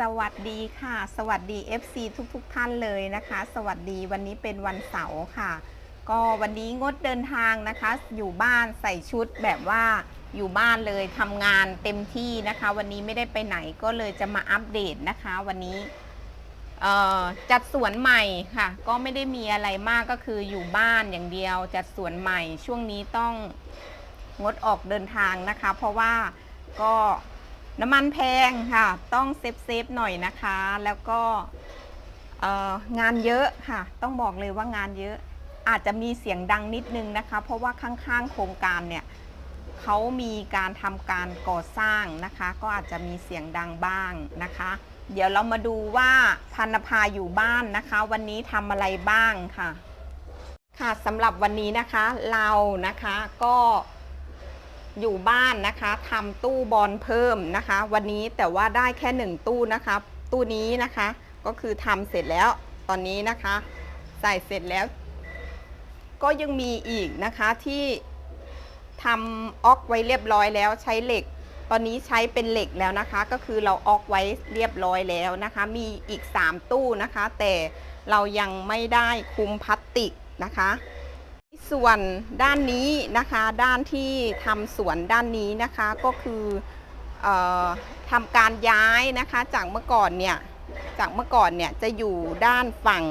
สวัสดีค่ะ สวัสดี FC ทุกๆทท่านเลยนะคะ สวัสดีวันนี้เป็นวันเสาร์ค่ะ ก็วันนี้งดเดินทางนะคะ อยู่บ้านใส่ชุดแบบว่าอยู่บ้านเลยทำงานเต็มที่นะคะ วันนี้ไม่ได้ไปไหนก็เลยจะมาอัปเดตนะคะ วันนี้จัดสวนใหม่ค่ะ ก็ไม่ได้มีอะไรมากก็คืออยู่บ้านอย่างเดียว จัดสวนใหม่ช่วงนี้ต้องงดออกเดินทางนะคะ เพราะว่าก็ น้ำมันแพงค่ะ ต้องเซฟเซฟๆหน่อยนะคะ แล้วก็งานเยอะค่ะ ต้องบอกเลยว่างานเยอะ อาจจะมีเสียงดังนิดนึงนะคะ เพราะว่าข้างๆโครงการเนี่ยเขามีการทำการก่อสร้างนะคะ ก็อาจจะมีเสียงดังบ้างนะคะ เดี๋ยวเรามาดูว่าพันภาอยู่บ้านนะคะ วันนี้ทำอะไรบ้างค่ะ ค่ะสำหรับวันนี้นะคะเรานะคะก็ อยู่บ้านนะคะทำตู้บอลเพิ่มนะคะ วันนี้แต่ว่าได้แค่หนึ่งตู้นะคะ ตู้นี้นะคะก็คือทำเสร็จแล้วตอนนี้นะคะ ใส่เสร็จแล้ว ก็ยังมีอีกนะคะที่ทำออกไว้เรียบร้อยแล้วใช้เหล็ก ตอนนี้ใช้เป็นเหล็กแล้วนะคะ ก็คือเราออกไว้เรียบร้อยแล้วนะคะ มีอีก 3 ตู้นะคะ แต่เรายังไม่ได้คุมพลาสติกนะคะ ส่วนด้านนี้นะคะด้านที่ทำสวนด้านนี้นะคะก็คือออทำการย้ายนะคะจากเมื่อก่อนเนี่ยจากเมื่อก่อนเนี่ยจะอยู่ด้านฝั่ง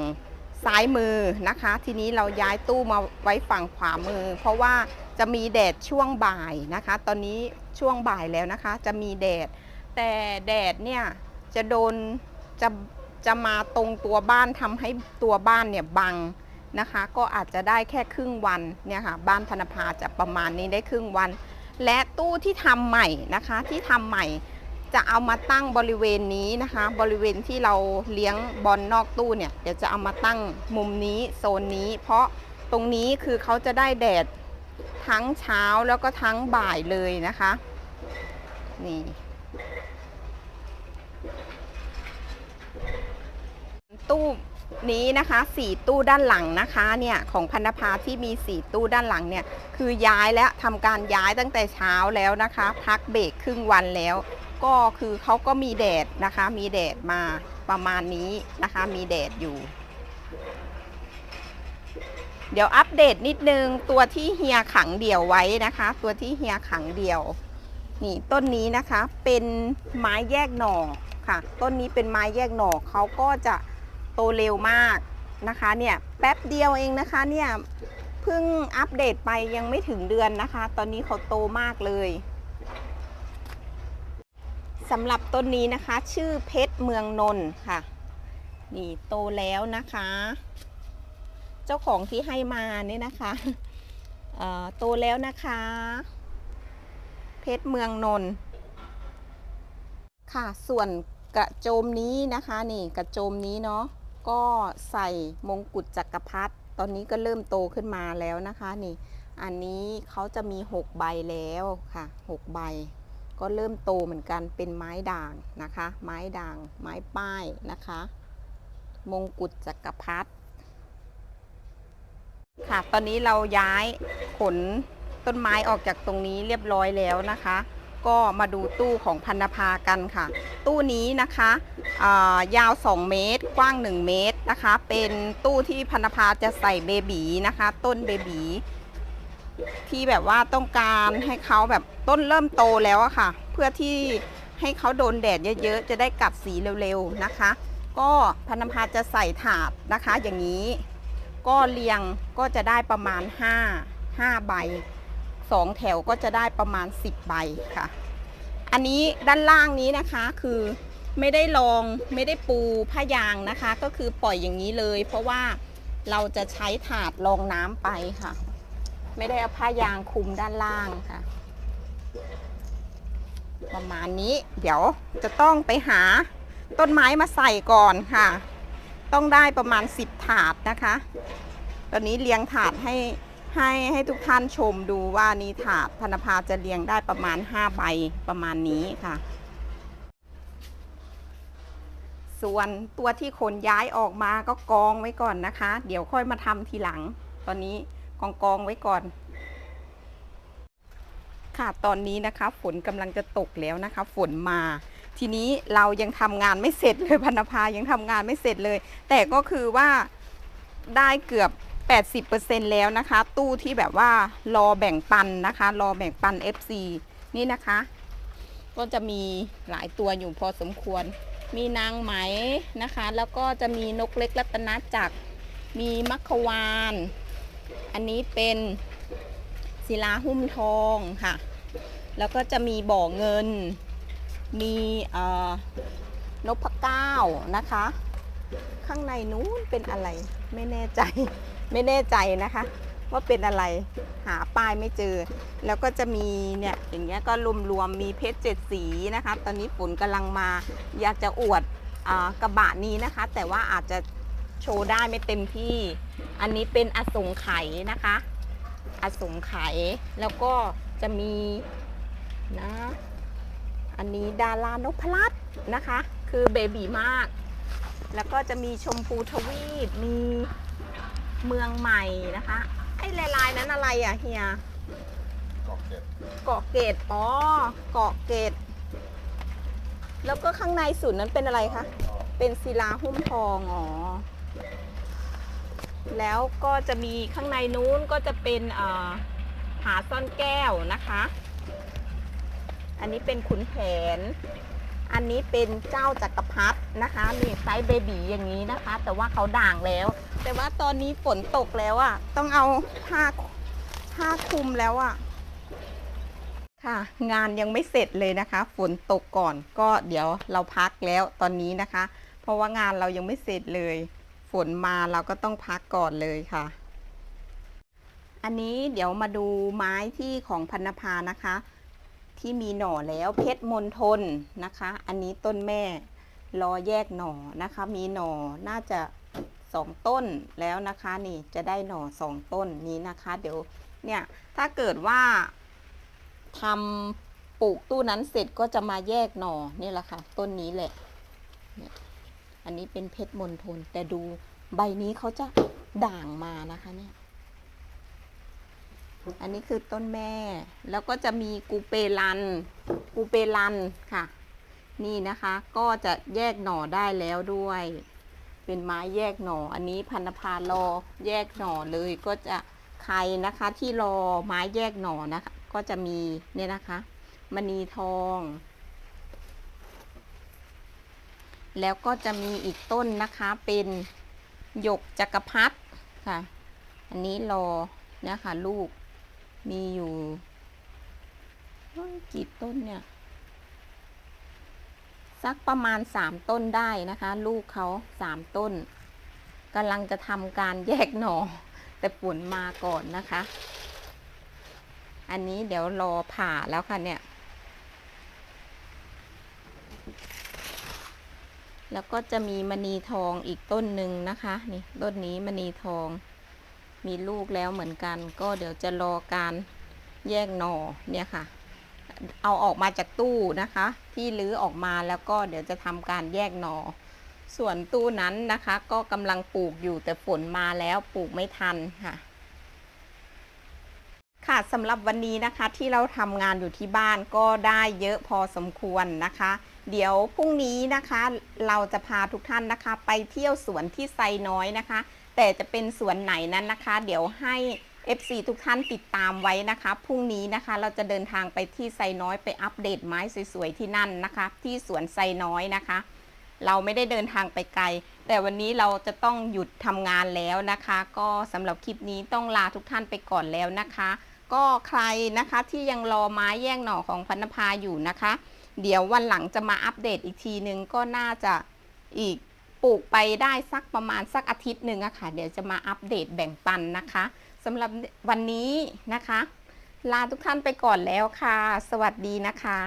ซ้ายมือนะคะ ทีนี้เราย้ายตู้มาไว้ฝั่งขวามือ เพราะว่าจะมีแดดช่วงบ่ายนะคะ ตอนนี้ช่วงบ่ายแล้วนะคะ จะมีแดด แต่แดดเนี่ยจะโดนจะจะมาตรงตัวบ้านทำให้ตัวบ้านเนี่ยบัง นะคะ ก็อาจจะได้แค่ครึ่งวันเนี่ยค่ะบ้านธนภาจะประมาณนี้ได้ครึ่งวัน และตู้ที่ทำใหม่นะคะที่ทำใหม่จะเอามาตั้งบริเวณนี้นะคะ บริเวณที่เราเลี้ยงบอลนอกตู้เนี่ยเดี๋ยวจะเอามาตั้งมุมนี้โซนนี้ เพราะตรงนี้คือเขาจะได้แดดทั้งเช้าแล้วก็ทั้งบ่ายเลยนะคะนี่ตู้ นี้นะคะสี่ตู้ด้านหลังนะคะเนี่ยของพันธภาที่มีสี่ตู้ด้านหลังเนี่ยคือย้ายและทำการย้ายตั้งแต่เช้าแล้วนะคะ พักเบรกครึ่งวันแล้ว ก็คือเขาก็มีแดดนะคะ มีแดดมาประมาณนี้นะคะ มีแดดอยู่ เดี๋ยวอัปเดตนิดนึงตัวที่เฮียขังเดี่ยวไว้นะคะ ตัวที่เฮียขังเดี่ยวนี่ต้นนี้นะคะเป็นไม้แยกหน่อค่ะ ต้นนี้เป็นไม้แยกหน่อเขาก็จะ ตเร็วมากนะคะเนี่ยแป๊บเดียวเองนะคะเนี่ยเพิ่งอัปเดตไปยังไม่ถึงเดือนนะคะ ตอนนี้เขาโตมากเลยสำหรับต้นนี้นะคะ ชื่อเพชรเมืองนนท์ค่ะนี่โตแล้วนะคะ เจ้าของที่ให้มาเนี่ยนะคะเอ่อโตแล้วนะคะ เพชรเมืองนนท์ค่ะส่วนกระโจมนี้นะคะนี่กระโจมนี้เนาะ ก็ใส่มงกุฎจักรพรรดิตอนนี้ก็เริ่มโตขึ้นมาแล้วนะคะนี่ อันนี้เขาจะมี 6 ใบแล้วค่ะ 6 ใบ ก็เริ่มโตเหมือนกันเป็นไม้ด่างนะคะ ไม้ด่าง ไม้ป้ายนะคะ มงกุฎจักรพรรดิค่ะ ตอนนี้เราย้ายขนต้นไม้ออกจากตรงนี้เรียบร้อยแล้วนะคะ ก็มาดูตู้ของพันธภากันค่ะ ตู้นี้นะคะายาว 2 เมตร กว้าง 1 เมตรนะคะ เป็นตู้ที่พันธภาจะใส่เบบีนะคะ ต้นเบบีที่แบบว่าต้องการให้เขาแบบต้นเริ่มโตแล้วอะค่ะ เพื่อที่ให้เขาโดนแดดเยอะๆ จะได้กัดสีเร็วๆนะคะ ก็พันธภาจะใส่ถาดนะคะ อย่างนี้ ก็เรียงก็จะได้ประมาณ 5 5 ใบ สองแถวก็จะได้ประมาณ 10 ใบค่ะ อันนี้ด้านล่างนี้นะคะคือไม่ได้ลองไม่ได้ปูผ้ายางนะคะ ก็คือปล่อยอย่างนี้เลย เพราะว่าเราจะใช้ถาดรองน้ำไปค่ะ ไม่ได้เอาผ้ายางคุมด้านล่างค่ะ ประมาณนี้เดี๋ยวจะต้องไปหาต้นไม้มาใส่ก่อนค่ะ ต้องได้ประมาณ 10 ถาดนะคะ ตอนนี้เรียงถาดให้ ให้ให้ทุกท่านชมดูว่านี่ถาดพนภาจะเรียงได้ประมาณ 5 ใบประมาณนี้ค่ะ ส่วนตัวที่ขนย้ายออกมาก็กองไว้ก่อนนะคะ เดี๋ยวค่อยมาทำทีหลัง ตอนนี้กองกองไว้ก่อน ค่ะตอนนี้นะคะ ฝนกำลังจะตกแล้วนะคะ ฝนมาทีนี้เรายังทำงานไม่เสร็จเลยพันธภายังทำงานไม่เสร็จเลย แต่ก็คือว่าได้เกือบ 80%แล้วนะคะ ตู้ที่แบบว่ารอแบ่งปันนะคะ รอแบ่งปัน FC นี่นะคะ ก็จะมีหลายตัวอยู่พอสมควร มีนางไหมนะคะ แล้วก็จะมีนกเล็กรัตนจักร มีมัคควาน อันนี้เป็นศิลาหุ้มทองค่ะ แล้วก็จะมีบ่อเงิน มีเอ่อนพเก้านะคะ ข้างในนู้นเป็นอะไรไม่แน่ใจ ไม่แน่ใจนะคะ ว่าเป็นอะไรหาป้ายไม่เจอ แล้วก็จะมีเนี่ยอย่างเงี้ยก็รวมๆมีเพชรเจ็ดสีนะคะ ตอนนี้ฝนกำลังมาอยากจะอวดอกระบะนี้นะคะ แต่ว่าอาจจะโชว์ได้ไม่เต็มที่ อันนี้เป็นอสงไขยนะคะ อสงไขยแล้วก็จะมีนะ อันนี้ดารานพลัดนะคะ คือเบบีมาก แล้วก็จะมีชมพูทวีปมี เมืองใหม่นะคะ ไอ้ลายๆนั้นอะไรอะเฮียเกาะเกร็ดเกาะเกตอ๋อ เกาะเกต แล้วก็ข้างในสุดนั้นเป็นอะไรคะ เป็นศิลาหุ้มทอง อ๋อ แล้วก็จะมีข้างในนู้นก็จะเป็นเอ่อหาซ่อนแก้วนะคะ อันนี้เป็นขุนแผน อันนี้เป็นเจ้าจักรพรรดินะคะ มีไซส์เบบีอย่างนี้นะคะ แต่ว่าเขาด่างแล้ว แต่ว่าตอนนี้ฝนตกแล้วอะ่ะ ต้องเอาผ้าผ้าคลุมแล้วอะ่ะ ค่ะ งานยังไม่เสร็จเลยนะคะ ฝนตกก่อนก็เดี๋ยวเราพักแล้วตอนนี้นะคะ เพราะว่างานเรายังไม่เสร็จเลย ฝนมาเราก็ต้องพักก่อนเลยค่ะ อันนี้เดี๋ยวมาดูไม้ที่ของพันภานะคะ ที่มีหน่อแล้วเพชรมณฑลนะคะ อันนี้ต้นแม่รอแยกหน่อนะคะ มีหน่อน่าจะ สองต้นแล้วนะคะนี่จะได้หน่อสองต้นนี้นะคะ เดี๋ยวเนี่ยถ้าเกิดว่าทำปลูกตู้นั้นเสร็จก็จะมาแยกหน่อนี่แหละค่ะ ต้นนี้แหละเนี่ยอันนี้เป็นเพชรมณฑลแต่ดูใบนี้เขาจะด่างมานะคะเนี่ย อันนี้คือต้นแม่ แล้วก็จะมีกูเปรัน กูเปรันค่ะ นี่นะคะ ก็จะแยกหน่อได้แล้วด้วย เป็นไม้แยกหน่อ อันนี้พันธพารอแยกหน่อเลยก็จะใครนะคะที่รอไม้แยกหน่อนะคะ ก็จะมีเนี่ยนะคะมณีทอง แล้วก็จะมีอีกต้นนะคะเป็นหยกจักรพรรดิค่ะ อันนี้รอนะคะลูกมีอยู่กี่ต้นเนี่ย สักประมาณสามต้นได้นะคะ ลูกเขาสามต้นกำลังจะทำการแยกหน่อ แต่ฝนมาก่อนนะคะ อันนี้เดี๋ยวรอผ่าแล้วค่ะเนี่ย แล้วก็จะมีมณีทองอีกต้นหนึ่งนะคะ นี่ต้นนี้มณีทอง มีลูกแล้วเหมือนกัน ก็เดี๋ยวจะรอการแยกหน่อเนี่ยค่ะ เอาออกมาจากตู้นะคะ ที่ลื้อออกมาแล้วก็เดี๋ยวจะทำการแยกหน่อ ส่วนตู้นั้นนะคะ ก็กำลังปลูกอยู่แต่ฝนมาแล้วปลูกไม่ทันค่ะ ค่ะสำหรับวันนี้นะคะที่เราทำงานอยู่ที่บ้านก็ได้เยอะพอสมควรนะคะ เดี๋ยวพรุ่งนี้นะคะเราจะพาทุกท่านนะคะ ไปเที่ยวสวนที่ไซน้อยนะคะ แต่จะเป็นสวนไหนนั้นนะคะ เดี๋ยวให้ FC ทุกท่านติดตามไว้นะคะ พรุ่งนี้นะคะเราจะเดินทางไปที่ไซน้อยไปอัปเดตไม้สวยๆที่นั่นนะคะ ที่สวนไซน้อยนะคะ เราไม่ได้เดินทางไปไกล แต่วันนี้เราจะต้องหยุดทำงานแล้วนะคะ ก็สำหรับคลิปนี้ต้องลาทุกท่านไปก่อนแล้วนะคะ ก็ใครนะคะที่ยังรอไม้แย่งหน่อของพันธภาอยู่นะคะ เดี๋ยววันหลังจะมาอัปเดตอีกทีนึงก็น่าจะอีกปลูกไปได้สักประมาณสักอาทิตย์หนึ่งอะค่ะ เดี๋ยวจะมาอัปเดตแบ่งปันนะคะ สำหรับวันนี้นะคะ ลาทุกท่านไปก่อนแล้วค่ะ สวัสดีนะคะ